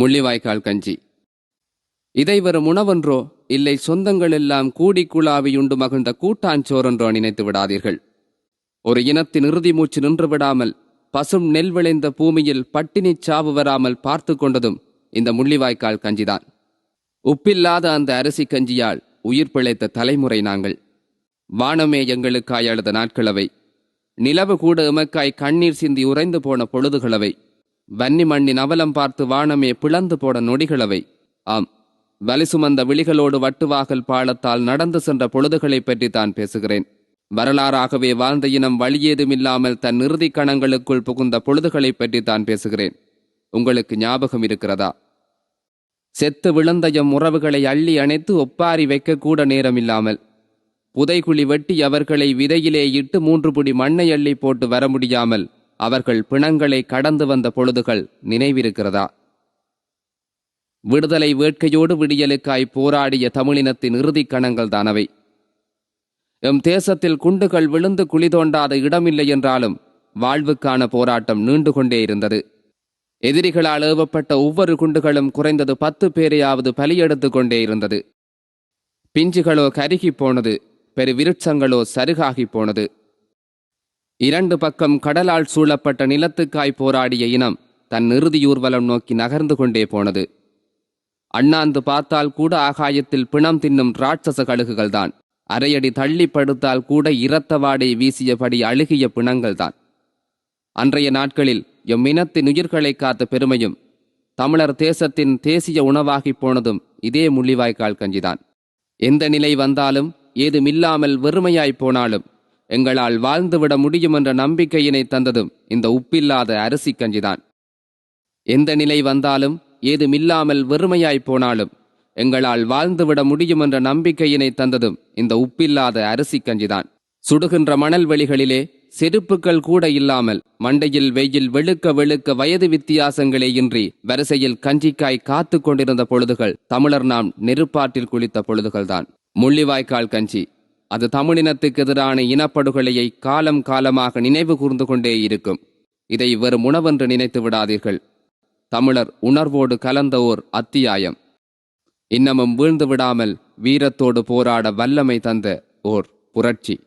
முள்ளிவாய்க்கால் கஞ்சி. இதை வரும் உணவென்றோ இல்லை சொந்தங்கள் எல்லாம் கூடி குழாவியுண்டு மகிழ்ந்த கூட்டாஞ்சோரென்றோ நினைத்து விடாதீர்கள். ஒரு இனத்தின் இறுதி மூச்சு நின்று விடாமல் பசும் நெல் விளைந்த பூமியில் பட்டினி சாவு வராமல் பார்த்து கொண்டதும் இந்த முள்ளிவாய்க்கால் கஞ்சிதான். உப்பில்லாத அந்த அரிசி கஞ்சியால் உயிர் பிழைத்த தலைமுறை நாங்கள். வானமே எங்களுக்காய் அழுத நாட்களவை. நிலவு கூட எமக்காய் கண்ணீர் சிந்தி உறைந்து போன பொழுதுகளவை. வன்னி மண்ணின் அவலம் பார்த்து வானமே பிளந்து போட நொடிகளவை. ஆம். வலி சுமந்த விழிகளோடு வட்டுவாகல் பாலத்தால் நடந்து சென்ற பொழுதுகளைப் பற்றி தான் பேசுகிறேன். வரலாறாகவே வாழ்ந்த இனம் வழியேதுமில்லாமல் தன் இறுதிக் கணங்களுக்குள் புகுந்த பொழுதுகளைப் பற்றி தான் பேசுகிறேன். உங்களுக்கு ஞாபகம் இருக்கிறதா? செத்து விழுந்தயம் உறவுகளை அள்ளி அணைத்து ஒப்பாரி வைக்கக்கூட நேரமில்லாமல். புதைகுழி வெட்டி அவர்களை விதையிலே இட்டு மூன்று புடி மண்ணை அள்ளி போட்டு வர முடியாமல். அவர்கள் பிணங்களை கடந்து வந்த பொழுதுகள் நினைவிருக்கிறதா? விடுதலை வேட்கையோடு விடியலுக்காய் போராடிய தமிழினத்தின் இறுதிக் கணங்கள் தானவை? எம் தேசத்தில் குண்டுகள் விழுந்து குழி தோண்டாத இடமில்லை என்றாலும் வாழ்வுக்கான போராட்டம் நீண்டு கொண்டே இருந்தது. எதிரிகளால் ஏவப்பட்ட ஒவ்வொரு குண்டுகளும் குறைந்தது பத்து பேரையாவது பலியெடுத்து கொண்டே இருந்தது. பிஞ்சுகளோ கருகி போனது பெரு விருட்சங்களோ போனது. இரண்டு பக்கம் கடலால் சூழப்பட்ட நிலத்துக்காய் போராடிய இனம் தன் இறுதியூர்வலம் நோக்கி நகர்ந்து கொண்டே போனது. அண்ணாந்து பார்த்தால் கூட ஆகாயத்தில் பிணம் தின்னும் ராட்சச கழுகுகள்தான். அரையடி தள்ளி படுத்தால் கூட இரத்த வாடை வீசியபடி அழுகிய பிணங்கள்தான். அன்றைய நாட்களில் எம் இனத்தின் உயிர்களை காத்த பெருமையும் தமிழர் தேசத்தின் தேசிய உணவாகிப் போனதும் இதே முள்ளிவாய்க்கால் கஞ்சிதான். எந்த நிலை வந்தாலும் ஏதுமில்லாமல் வெறுமையாய்ப் போனாலும் எங்களால் வாழ்ந்துவிட முடியும் என்ற நம்பிக்கையினை தந்ததும் இந்த உப்பில்லாத அரிசி கஞ்சிதான். எந்த நிலை வந்தாலும் ஏதுமில்லாமல் வெறுமையாய்ப் போனாலும் எங்களால் வாழ்ந்துவிட முடியும் என்ற நம்பிக்கையினை தந்ததும் இந்த உப்பில்லாத அரிசி கஞ்சிதான். சுடுகின்ற மணல் வெளிகளிலே செருப்புக்கள் கூட இல்லாமல் மண்டையில் வெயில் வெளுக்க வெளுக்க வயது வித்தியாசங்களே இன்றி வரிசையில் கஞ்சிக்காய் காத்து கொண்டிருந்த பொழுதுகள் தமிழர் நாம் நெருப்பாட்டில் குளித்த பொழுதுகள்தான். முள்ளிவாய்க்கால் கஞ்சி அது தமிழினத்துக்கு எதிரான இனப்படுகொலையை காலம் காலமாக நினைவு கூர்ந்து கொண்டே இருக்கும். இதை வெறும் உணவென்று நினைத்து விடாதீர்கள். தமிழர் உணர்வோடு கலந்த ஓர் அத்தியாயம். இன்னமும் வீழ்ந்து விடாமல் வீரத்தோடு போராட வல்லமை தந்த ஓர் புரட்சி.